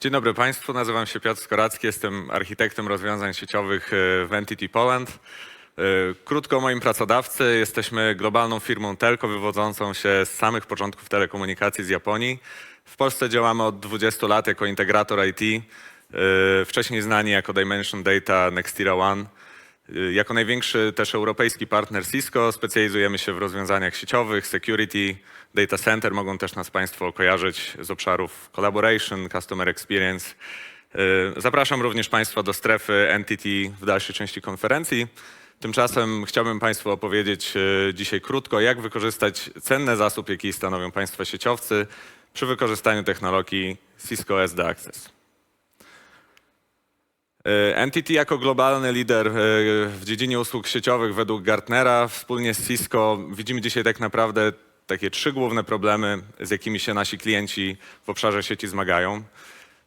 Dzień dobry Państwu, nazywam się Piotr Skoracki, jestem architektem rozwiązań sieciowych e, w Entity Poland. E, Krótko o moim pracodawcy. Jesteśmy globalną firmą telco wywodzącą się z samych początków telekomunikacji z Japonii. W Polsce działamy od 20 lat jako integrator IT, e, wcześniej znani jako Dimension Data Nextira One. E, Jako największy też europejski partner Cisco specjalizujemy się w rozwiązaniach sieciowych, security, data center. Mogą też nas Państwo kojarzyć z obszarów collaboration, customer experience. E, Zapraszam również Państwa do strefy Entity w dalszej części konferencji. Tymczasem chciałbym Państwu opowiedzieć e, dzisiaj krótko, jak wykorzystać cenny zasób, jaki stanowią Państwa sieciowcy przy wykorzystaniu technologii Cisco SD Access. E, Entity jako globalny lider e, w dziedzinie usług sieciowych według Gartnera wspólnie z Cisco widzimy dzisiaj tak naprawdę takie trzy główne problemy, z jakimi się nasi klienci w obszarze sieci zmagają.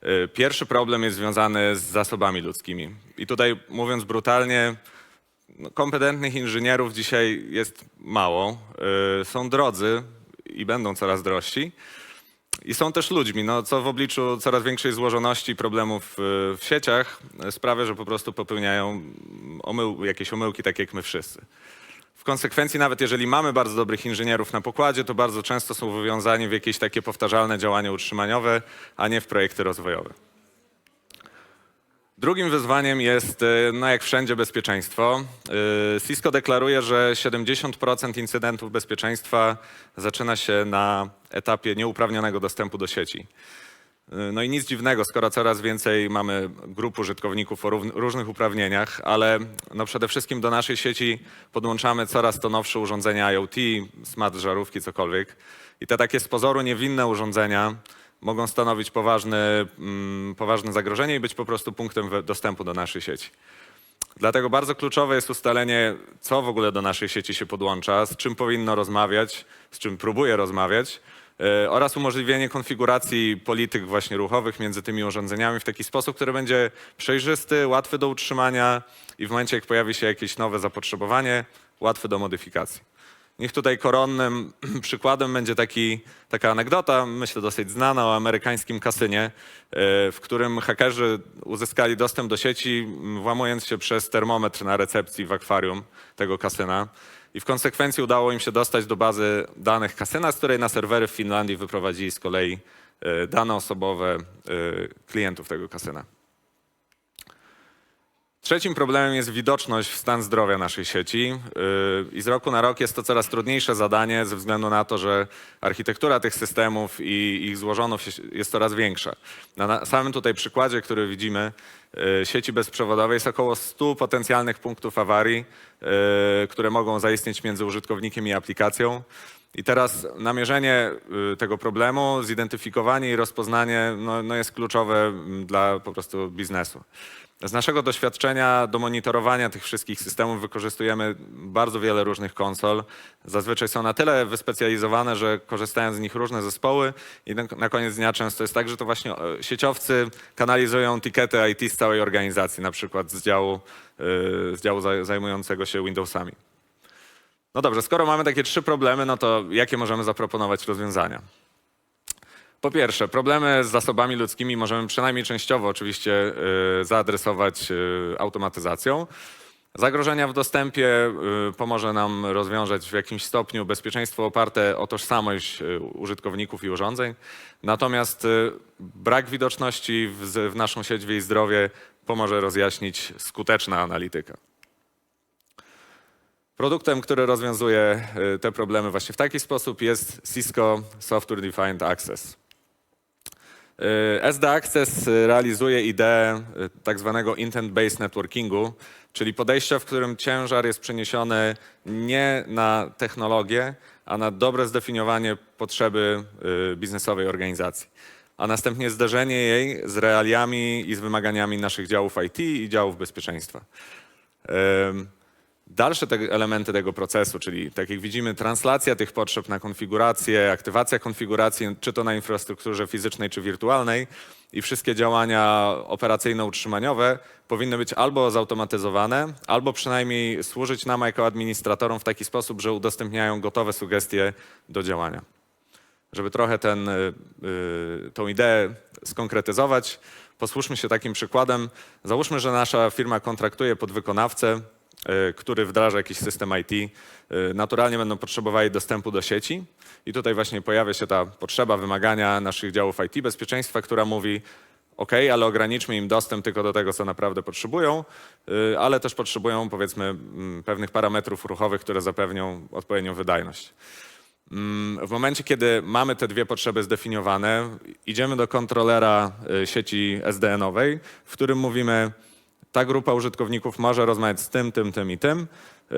E, Pierwszy problem jest związany z zasobami ludzkimi. I tutaj mówiąc brutalnie, no, kompetentnych inżynierów dzisiaj jest mało. Są drodzy i będą coraz drożsi. I są też ludźmi, no, co w obliczu coraz większej złożoności problemów y, w sieciach y, sprawia, że po prostu popełniają omył, jakieś omyłki, tak jak my wszyscy. W konsekwencji, nawet jeżeli mamy bardzo dobrych inżynierów na pokładzie, to bardzo często są wywiązani w jakieś takie powtarzalne działania utrzymaniowe, a nie w projekty rozwojowe. Drugim wyzwaniem jest, y, no jak wszędzie, bezpieczeństwo. Y, Cisco deklaruje, że 70% incydentów bezpieczeństwa zaczyna się na etapie nieuprawnionego dostępu do sieci. Y, No i nic dziwnego, skoro coraz więcej mamy grup użytkowników o różnych uprawnieniach, ale no przede wszystkim do naszej sieci podłączamy coraz to nowsze urządzenia IoT, smart żarówki, cokolwiek. I te takie z pozoru niewinne urządzenia mogą stanowić poważne, mm, poważne zagrożenie i być po prostu punktem dostępu do naszej sieci. Dlatego bardzo kluczowe jest ustalenie, co w ogóle do naszej sieci się podłącza, z czym powinno rozmawiać, z czym próbuje rozmawiać e, oraz umożliwienie konfiguracji polityk właśnie ruchowych między tymi urządzeniami w taki sposób, który będzie przejrzysty, łatwy do utrzymania i w momencie, jak pojawi się jakieś nowe zapotrzebowanie, łatwy do modyfikacji. Niech tutaj koronnym przykładem będzie taki, taka anegdota, myślę dosyć znana, o amerykańskim kasynie, e, w którym hakerzy uzyskali dostęp do sieci, włamując się przez termometr na recepcji w akwarium tego kasyna. I w konsekwencji udało im się dostać do bazy danych kasyna, z której na serwery w Finlandii wyprowadzili z kolei e, dane osobowe e, klientów tego kasyna. Trzecim problemem jest widoczność w stan zdrowia naszej sieci yy, i z roku na rok jest to coraz trudniejsze zadanie ze względu na to, że architektura tych systemów i ich złożoność jest- coraz większa. Na samym tutaj przykładzie, który widzimy, yy, sieci bezprzewodowej jest około 100 potencjalnych punktów awarii, yy, które mogą zaistnieć między użytkownikiem i aplikacją. I teraz namierzenie y, tego problemu, zidentyfikowanie i rozpoznanie no, no jest kluczowe mm, dla po prostu biznesu. Z naszego doświadczenia do monitorowania tych wszystkich systemów wykorzystujemy bardzo wiele różnych konsol. Zazwyczaj są na tyle wyspecjalizowane, że korzystają z nich różne zespoły i na, koniec dnia często jest tak, że to właśnie e, sieciowcy kanalizują tikety IT z całej organizacji, na przykład z działu, y, z działu zaj- zajmującego się Windowsami. No dobrze, skoro mamy takie trzy problemy, no to jakie możemy zaproponować rozwiązania? Po pierwsze, problemy z zasobami ludzkimi możemy przynajmniej częściowo oczywiście y, zaadresować y, automatyzacją. Zagrożenia w dostępie y, pomoże nam rozwiązać w jakimś stopniu bezpieczeństwo oparte o tożsamość użytkowników i urządzeń. Natomiast brak widoczności w, naszą sieć i zdrowie pomoże rozjaśnić skuteczna analityka. Produktem, który rozwiązuje te problemy właśnie w taki sposób jest Cisco Software Defined Access. Y, SD Access realizuje ideę y, tak zwanego intent-based networkingu, czyli podejścia, w którym ciężar jest przeniesiony nie na technologię, a na dobre zdefiniowanie potrzeby y, biznesowej organizacji, a następnie zderzenie jej z realiami i z wymaganiami naszych działów IT i działów bezpieczeństwa. Dalsze te elementy tego procesu, czyli tak jak widzimy, translacja tych potrzeb na konfigurację, aktywacja konfiguracji, czy to na infrastrukturze fizycznej, czy wirtualnej i wszystkie działania operacyjno-utrzymaniowe powinny być albo zautomatyzowane, albo przynajmniej służyć nam jako administratorom w taki sposób, że udostępniają gotowe sugestie do działania. Żeby trochę ten, y, y, tą ideę skonkretyzować. Posłuszmy się takim przykładem. Załóżmy, że nasza firma kontraktuje podwykonawcę, który wdraża jakiś system IT. Y, Naturalnie będą potrzebowali dostępu do sieci i tutaj właśnie pojawia się ta potrzeba wymagania naszych działów IT bezpieczeństwa, która mówi OK, ale ograniczmy im dostęp tylko do tego, co naprawdę potrzebują, y, ale też potrzebują powiedzmy pewnych parametrów ruchowych, które zapewnią odpowiednią wydajność. Mm, W momencie, kiedy mamy te dwie potrzeby zdefiniowane, idziemy do kontrolera sieci SDN-owej, w którym mówimy, ta grupa użytkowników może rozmawiać z tym, tym, tym i tym y,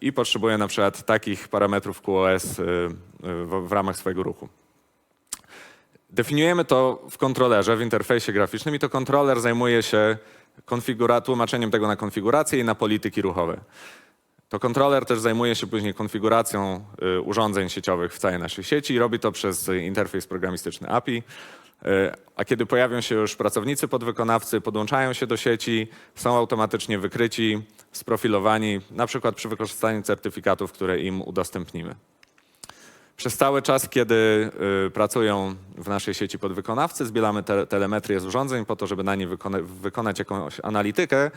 i potrzebuje na przykład takich parametrów QoS y, y, w, w ramach swojego ruchu. Definiujemy to w kontrolerze, w interfejsie graficznym i to kontroler zajmuje się tłumaczeniem tego na konfigurację i na polityki ruchowe. To kontroler też zajmuje się później konfiguracją y, urządzeń sieciowych w całej naszej sieci i robi to przez y, interfejs programistyczny API. Y, A kiedy pojawią się już pracownicy podwykonawcy, podłączają się do sieci, są automatycznie wykryci, sprofilowani, na przykład przy wykorzystaniu certyfikatów, które im udostępnimy. Przez cały czas, kiedy pracują w naszej sieci podwykonawcy, zbieramy te, telemetrię z urządzeń po to, żeby na nie wykona- wykonać jakąś analitykę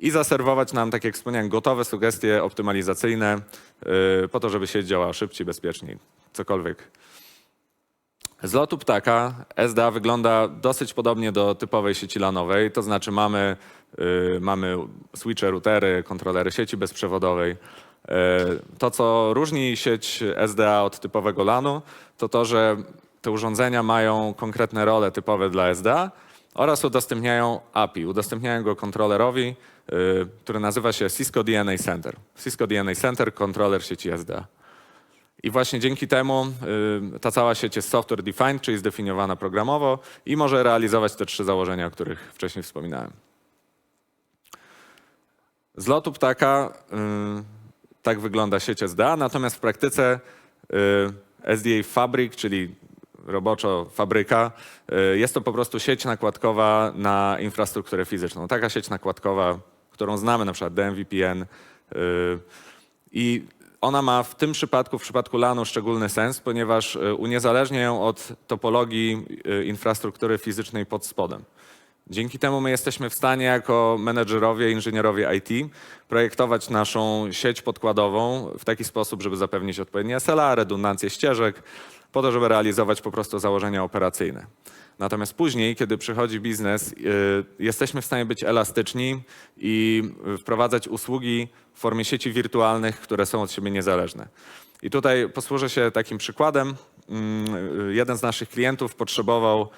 i zaserwować nam, tak jak wspomniałem, gotowe sugestie optymalizacyjne y, po to, żeby sieć działała szybciej, bezpieczniej, cokolwiek. Z lotu ptaka SDA wygląda dosyć podobnie do typowej sieci lanowej, to znaczy mamy, y, mamy switche, routery, kontrolery sieci bezprzewodowej. Y, To, co różni sieć SDA od typowego LANu, to to, że te urządzenia mają konkretne role typowe dla SDA oraz udostępniają API, udostępniają go kontrolerowi, y, który nazywa się Cisco DNA Center. Cisco DNA Center, kontroler sieci SDA. I właśnie dzięki temu y, ta cała sieć jest software defined, czyli zdefiniowana programowo i może realizować te trzy założenia, o których wcześniej wspominałem. Z lotu ptaka y, tak wygląda sieć SDA, natomiast w praktyce SDA Fabric, czyli roboczo fabryka, jest to po prostu sieć nakładkowa na infrastrukturę fizyczną. Taka sieć nakładkowa, którą znamy, na przykład DMVPN. y, I ona ma w tym przypadku, w przypadku LANu szczególny sens, ponieważ y, uniezależnia ją od topologii y, infrastruktury fizycznej pod spodem. Dzięki temu my jesteśmy w stanie jako menedżerowie, inżynierowie IT projektować naszą sieć podkładową w taki sposób, żeby zapewnić odpowiednie SLA, redundancję ścieżek, po to, żeby realizować po prostu założenia operacyjne. Natomiast później, kiedy przychodzi biznes, y, jesteśmy w stanie być elastyczni i wprowadzać usługi w formie sieci wirtualnych, które są od siebie niezależne. I tutaj posłużę się takim przykładem. Mm, Jeden z naszych klientów potrzebował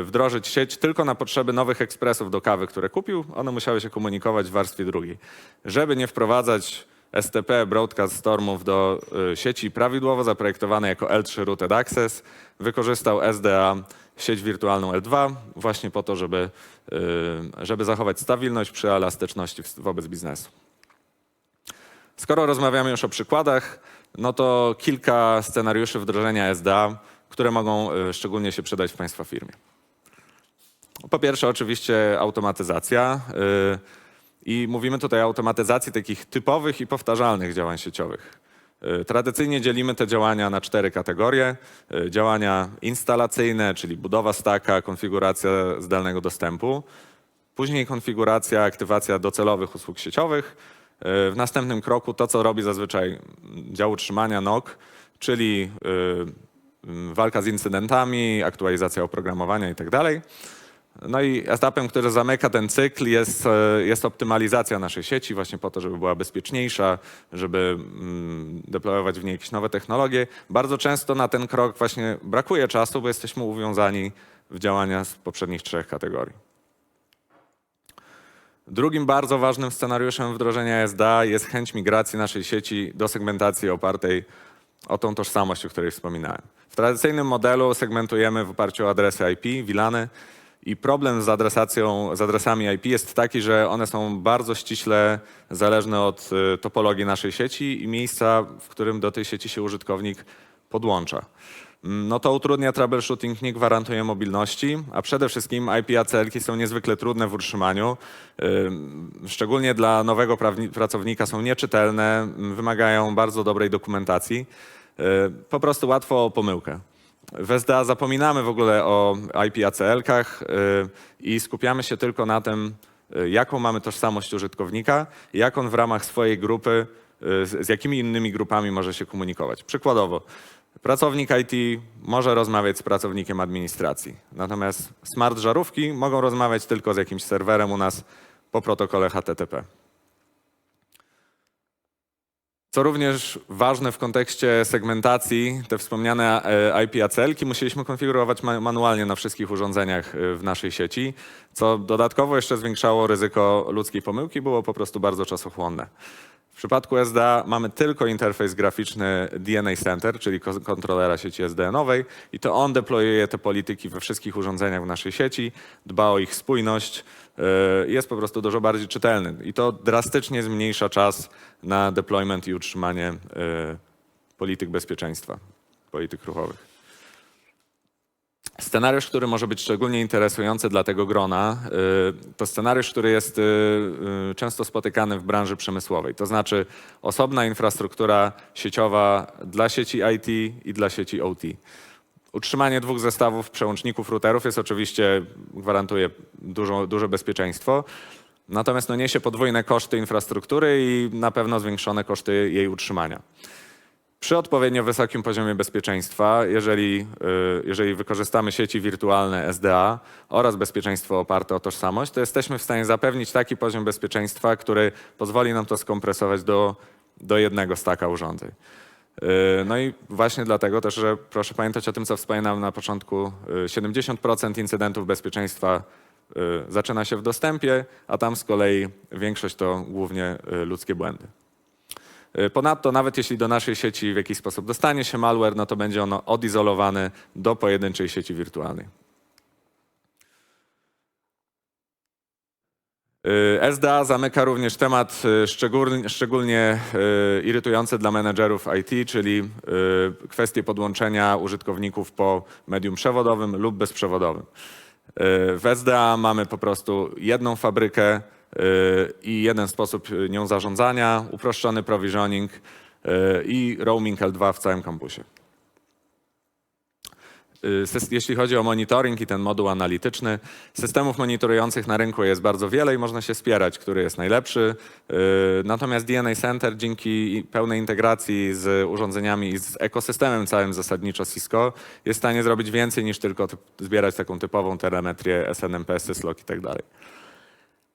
y, wdrożyć sieć tylko na potrzeby nowych ekspresów do kawy, które kupił. One musiały się komunikować w warstwie drugiej. Żeby nie wprowadzać STP Broadcast Stormów do y, sieci prawidłowo zaprojektowanej jako L3 Routed Access, wykorzystał SDA sieć wirtualną L2 właśnie po to, żeby, y, żeby zachować stabilność przy elastyczności w- wobec biznesu. Skoro rozmawiamy już o przykładach, no to kilka scenariuszy wdrożenia SDA, które mogą y, szczególnie się przydać w Państwa firmie. Po pierwsze, oczywiście automatyzacja. y, I mówimy tutaj o automatyzacji takich typowych i powtarzalnych działań sieciowych. Y, Tradycyjnie dzielimy te działania na cztery kategorie. Y, Działania instalacyjne, czyli budowa staka, konfiguracja zdalnego dostępu. Później konfiguracja, aktywacja docelowych usług sieciowych. Y, W następnym kroku to, co robi zazwyczaj dział utrzymania NOC, czyli y, walka z incydentami, aktualizacja oprogramowania itd. No i etapem, który zamyka ten cykl jest, e, jest optymalizacja naszej sieci właśnie po to, żeby była bezpieczniejsza, żeby mm, deployować w niej jakieś nowe technologie. Bardzo często na ten krok właśnie brakuje czasu, bo jesteśmy uwiązani w działania z poprzednich trzech kategorii. Drugim bardzo ważnym scenariuszem wdrożenia SDA jest chęć migracji naszej sieci do segmentacji opartej o tą tożsamość, o której wspominałem. W tradycyjnym modelu segmentujemy w oparciu o adresy IP, WLANy i problem z adresacją, z adresami IP jest taki, że one są bardzo ściśle zależne od y, topologii naszej sieci i miejsca, w którym do tej sieci się użytkownik podłącza. Mm, No to utrudnia troubleshooting, nie gwarantuje mobilności, a przede wszystkim IP ACL-ki są niezwykle trudne w utrzymaniu. Ym, Szczególnie dla nowego pracownika są nieczytelne, ym, wymagają bardzo dobrej dokumentacji. Y, Po prostu łatwo o pomyłkę. W SDA zapominamy w ogóle o IP ACL-kach y, i skupiamy się tylko na tym, y, jaką mamy tożsamość użytkownika jak on w ramach swojej grupy, y, z jakimi innymi grupami może się komunikować. Przykładowo, pracownik IT może rozmawiać z pracownikiem administracji, natomiast smart żarówki mogą rozmawiać tylko z jakimś serwerem u nas po protokole HTTP. Co również ważne w kontekście segmentacji, te wspomniane e, IP ACL-ki musieliśmy konfigurować ma- manualnie na wszystkich urządzeniach e, w naszej sieci, co dodatkowo jeszcze zwiększało ryzyko ludzkiej pomyłki, było po prostu bardzo czasochłonne. W przypadku SDA mamy tylko interfejs graficzny DNA Center, czyli ko- kontrolera sieci SDN-owej i to on deployuje te polityki we wszystkich urządzeniach w naszej sieci, dba o ich spójność, e, jest po prostu dużo bardziej czytelny i to drastycznie zmniejsza czas na deployment i utrzymanie e, polityk bezpieczeństwa, polityk ruchowych. Scenariusz, który może być szczególnie interesujący dla tego grona, y, to scenariusz, który jest y, y, często spotykany w branży przemysłowej. To znaczy osobna infrastruktura sieciowa dla sieci IT i dla sieci OT. Utrzymanie dwóch zestawów przełączników routerów jest oczywiście, gwarantuje dużo, duże bezpieczeństwo, natomiast no, niesie podwójne koszty infrastruktury i na pewno zwiększone koszty jej utrzymania. Przy odpowiednio wysokim poziomie bezpieczeństwa, jeżeli, y, jeżeli wykorzystamy sieci wirtualne SDA oraz bezpieczeństwo oparte o tożsamość, to jesteśmy w stanie zapewnić taki poziom bezpieczeństwa, który pozwoli nam to skompresować do, do jednego staka urządzeń. Y, No i właśnie dlatego też, że proszę pamiętać o tym, co wspominałem na początku, y, 70% incydentów bezpieczeństwa y, zaczyna się w dostępie, a tam z kolei większość to głównie y, ludzkie błędy. Y, Ponadto, nawet jeśli do naszej sieci w jakiś sposób dostanie się malware, no to będzie ono odizolowany do pojedynczej sieci wirtualnej. Y, SDA zamyka również temat y, szczególnie, irytujący dla menedżerów IT, czyli kwestie podłączenia użytkowników po medium przewodowym lub bezprzewodowym. W SDA mamy po prostu jedną fabrykę i jeden sposób y, nią zarządzania, uproszczony provisioning y, i roaming L2 w całym kampusie. Y, Jeśli chodzi o monitoring i ten moduł analityczny, systemów monitorujących na rynku jest bardzo wiele i można się spierać, który jest najlepszy. Y, Natomiast DNA Center dzięki pełnej integracji z urządzeniami i z ekosystemem całym zasadniczo Cisco jest w stanie zrobić więcej niż tylko zbierać taką typową telemetrię SNMP, syslog i tak dalej.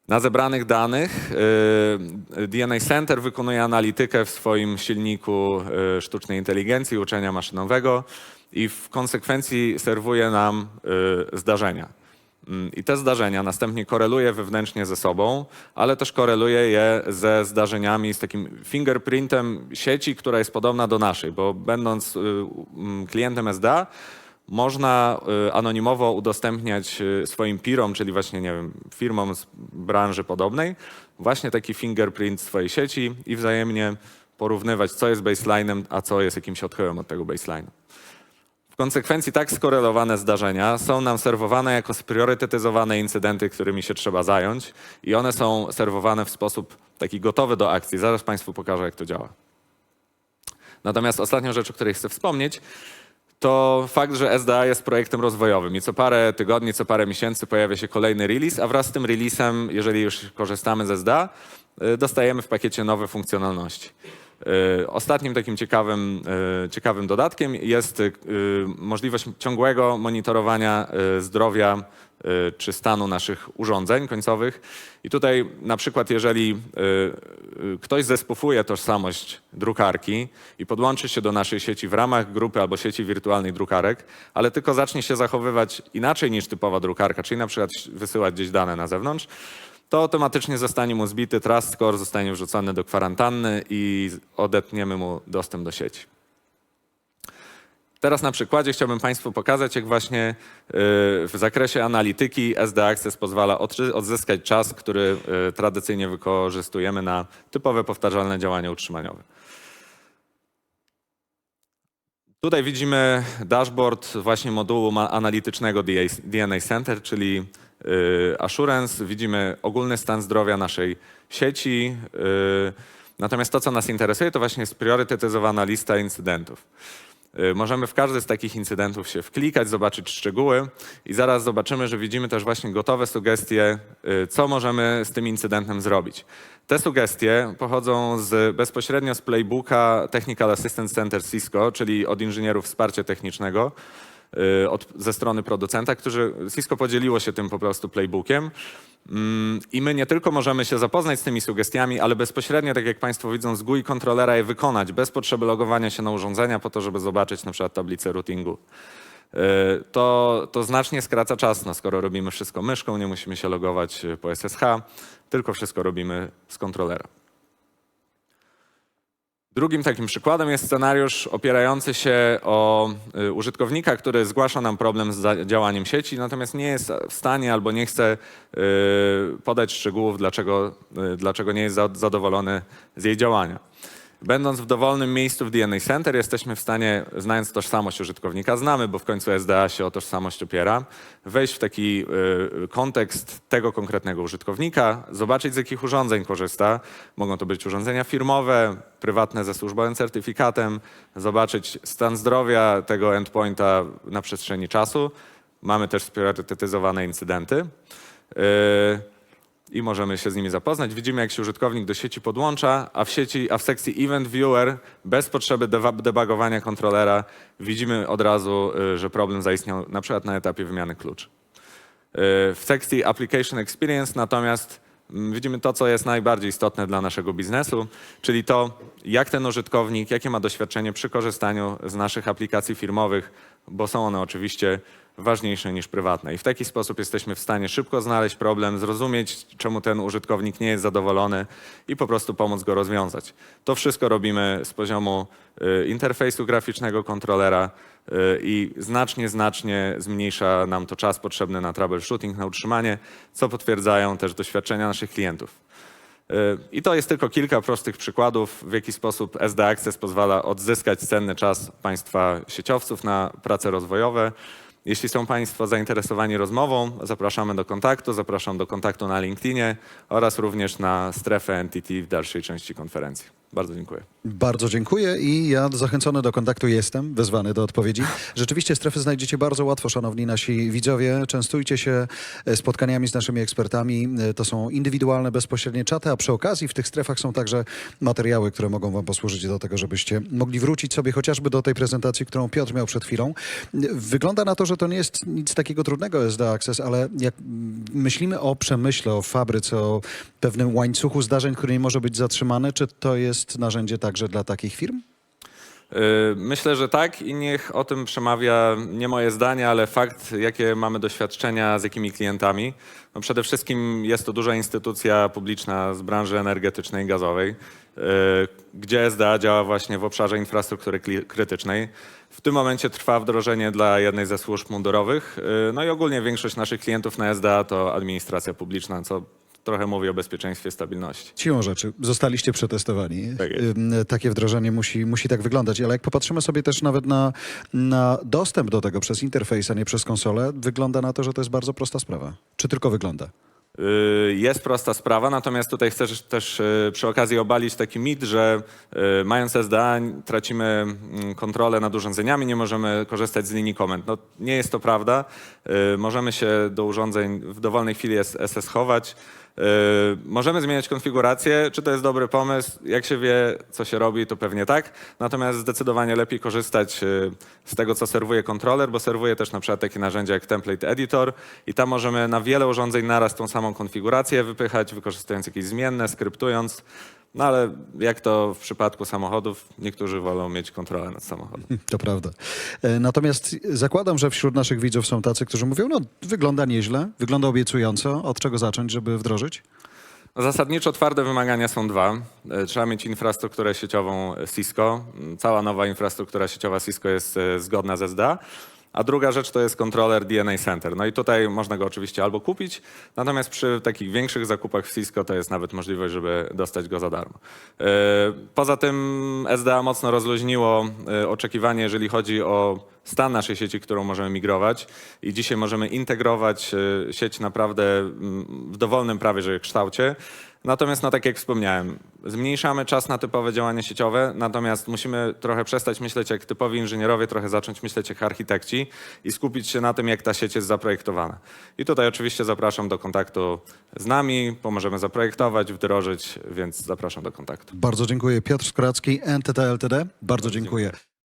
Na zebranych danych y, DNA Center wykonuje analitykę w swoim silniku y, sztucznej inteligencji, uczenia maszynowego i w konsekwencji serwuje nam y, zdarzenia. Mm, I te zdarzenia następnie koreluje wewnętrznie ze sobą, ale też koreluje je ze zdarzeniami z takim fingerprintem sieci, która jest podobna do naszej, bo będąc mm, klientem SDA, można y, anonimowo udostępniać y, swoim peerom, czyli właśnie, nie wiem, firmom z branży podobnej, właśnie taki fingerprint swojej sieci i wzajemnie porównywać, co jest baseline'em, a co jest jakimś odchyłem od tego baseline'u. W konsekwencji tak skorelowane zdarzenia są nam serwowane jako spriorytetyzowane incydenty, którymi się trzeba zająć i one są serwowane w sposób taki gotowy do akcji. Zaraz Państwu pokażę, jak to działa. Natomiast ostatnią rzecz, o której chcę wspomnieć, to fakt, że SDA jest projektem rozwojowym i co parę tygodni, co parę miesięcy pojawia się kolejny release, a wraz z tym releasem, jeżeli już korzystamy z SDA, y, dostajemy w pakiecie nowe funkcjonalności. Y, Ostatnim takim ciekawym, y, ciekawym dodatkiem jest y, możliwość ciągłego monitorowania zdrowia czy stanu naszych urządzeń końcowych. I tutaj na przykład jeżeli ktoś zespufuje tożsamość drukarki i podłączy się do naszej sieci w ramach grupy albo sieci wirtualnej drukarek, ale tylko zacznie się zachowywać inaczej niż typowa drukarka, czyli na przykład wysyłać gdzieś dane na zewnątrz, to automatycznie zostanie mu zbity trust score, zostanie wrzucony do kwarantanny i odetniemy mu dostęp do sieci. Teraz na przykładzie chciałbym Państwu pokazać, jak właśnie y, w zakresie analityki SD Access pozwala odzyskać czas, który y, tradycyjnie wykorzystujemy na typowe powtarzalne działania utrzymaniowe. Tutaj widzimy dashboard właśnie modułu analitycznego DNA Center, czyli Assurance. Widzimy ogólny stan zdrowia naszej sieci. y, Natomiast to, co nas interesuje, to właśnie spriorytetyzowana lista incydentów. Y, Możemy w każdy z takich incydentów się wklikać, zobaczyć szczegóły i zaraz zobaczymy, że widzimy też właśnie gotowe sugestie, y, co możemy z tym incydentem zrobić. Te sugestie pochodzą z, bezpośrednio z playbooka Technical Assistance Center Cisco, czyli od inżynierów wsparcia technicznego y, od, ze strony producenta, którzy Cisco podzieliło się tym po prostu playbookiem. Mm, I my nie tylko możemy się zapoznać z tymi sugestiami, ale bezpośrednio, tak jak Państwo widzą, z GUI kontrolera je wykonać bez potrzeby logowania się na urządzenia po to, żeby zobaczyć na przykład tablicę routingu. Y, To, to znacznie skraca czas, no, skoro robimy wszystko myszką, nie musimy się logować y, po SSH, tylko wszystko robimy z kontrolera. Drugim takim przykładem jest scenariusz opierający się o y, użytkownika, który zgłasza nam problem z działaniem sieci, natomiast nie jest w stanie albo nie chce y, podać szczegółów, dlaczego, y, dlaczego nie jest za- zadowolony z jej działania. Będąc w dowolnym miejscu w DNA Center, jesteśmy w stanie, znając tożsamość użytkownika, znamy, bo w końcu SDA się o tożsamość opiera, wejść w taki y, kontekst tego konkretnego użytkownika, zobaczyć z jakich urządzeń korzysta. Mogą to być urządzenia firmowe, prywatne ze służbowym certyfikatem, zobaczyć stan zdrowia tego endpointa na przestrzeni czasu. Mamy też spriorytetyzowane incydenty. Y, i możemy się z nimi zapoznać. Widzimy, jak się użytkownik do sieci podłącza, a w sieci, a w sekcji Event Viewer bez potrzeby debugowania kontrolera widzimy od razu, y, że problem zaistniał na przykład na etapie wymiany kluczy. W sekcji Application Experience natomiast mm, widzimy to, co jest najbardziej istotne dla naszego biznesu, czyli to, jak ten użytkownik, jakie ma doświadczenie przy korzystaniu z naszych aplikacji firmowych, bo są one oczywiście ważniejsze niż prywatne. I w taki sposób jesteśmy w stanie szybko znaleźć problem, zrozumieć, czemu ten użytkownik nie jest zadowolony i po prostu pomóc go rozwiązać. To wszystko robimy z poziomu y, interfejsu graficznego kontrolera y, i znacznie, znacznie zmniejsza nam to czas potrzebny na troubleshooting, na utrzymanie, co potwierdzają też doświadczenia naszych klientów. Y, I to jest tylko kilka prostych przykładów, w jaki sposób SD Access pozwala odzyskać cenny czas państwa sieciowców na prace rozwojowe. Jeśli są Państwo zainteresowani rozmową, zapraszamy do kontaktu. Zapraszam do kontaktu na LinkedInie oraz również na strefę NTT w dalszej części konferencji. Bardzo dziękuję. Bardzo dziękuję i ja zachęcony do kontaktu jestem, wezwany do odpowiedzi. Rzeczywiście strefy znajdziecie bardzo łatwo, szanowni nasi widzowie. Częstujcie się spotkaniami z naszymi ekspertami. To są indywidualne, bezpośrednie czaty, a przy okazji w tych strefach są także materiały, które mogą wam posłużyć do tego, żebyście mogli wrócić sobie chociażby do tej prezentacji, którą Piotr miał przed chwilą. Wygląda na to, że to nie jest nic takiego trudnego SD Access, ale jak myślimy o przemyśle, o fabryce, o pewnym łańcuchu zdarzeń, który nie może być zatrzymany, czy to jest narzędzie także dla takich firm? Y, Myślę, że tak i niech o tym przemawia nie moje zdanie, ale fakt, jakie mamy doświadczenia z jakimi klientami. No przede wszystkim jest to duża instytucja publiczna z branży energetycznej i gazowej, y, gdzie SDA działa właśnie w obszarze infrastruktury krytycznej. W tym momencie trwa wdrożenie dla jednej ze służb mundurowych. y, No i ogólnie większość naszych klientów na SDA to administracja publiczna, co trochę mówi o bezpieczeństwie, stabilności. Siłą rzeczy, zostaliście przetestowani. Tak Takie wdrożenie musi, musi tak wyglądać, ale jak popatrzymy sobie też nawet na, na dostęp do tego przez interfejs, a nie przez konsolę, wygląda na to, że to jest bardzo prosta sprawa. Czy tylko wygląda? Y, Jest prosta sprawa, natomiast tutaj chcę też y, przy okazji obalić taki mit, że y, mając SDA tracimy mm, kontrolę nad urządzeniami, nie możemy korzystać z linii komend. No, nie jest to prawda. Możemy się do urządzeń w dowolnej chwili SS chować. Y, Możemy zmieniać konfigurację. Czy to jest dobry pomysł? Jak się wie, co się robi, to pewnie tak. Natomiast zdecydowanie lepiej korzystać y, z tego, co serwuje kontroler, bo serwuje też na przykład takie narzędzia jak Template Editor i tam możemy na wiele urządzeń naraz tą samą konfigurację wypychać, wykorzystując jakieś zmienne, skryptując. No ale jak to w przypadku samochodów, niektórzy wolą mieć kontrolę nad samochodem. To prawda. E, Natomiast zakładam, że wśród naszych widzów są tacy, którzy mówią, no wygląda nieźle, wygląda obiecująco. Od czego zacząć, żeby wdrożyć? No, Zasadniczo twarde wymagania są dwa. E, Trzeba mieć infrastrukturę sieciową Cisco. Cała nowa infrastruktura sieciowa Cisco jest e, zgodna z SDA. A druga rzecz to jest kontroler DNA Center. No i tutaj można go oczywiście albo kupić, natomiast przy takich większych zakupach w Cisco to jest nawet możliwość, żeby dostać go za darmo. E, Poza tym SDA mocno rozluźniło e, oczekiwanie, jeżeli chodzi o stan naszej sieci, którą możemy migrować i dzisiaj możemy integrować e, sieć naprawdę mm, w dowolnym prawie że kształcie. Natomiast, no tak jak wspomniałem, zmniejszamy czas na typowe działanie sieciowe, natomiast musimy trochę przestać myśleć jak typowi inżynierowie, trochę zacząć myśleć jak architekci i skupić się na tym, jak ta sieć jest zaprojektowana. I tutaj oczywiście zapraszam do kontaktu z nami, pomożemy zaprojektować, wdrożyć, więc zapraszam do kontaktu. Bardzo dziękuję. Piotr Skoracki, NTT Ltd. Bardzo dziękuję.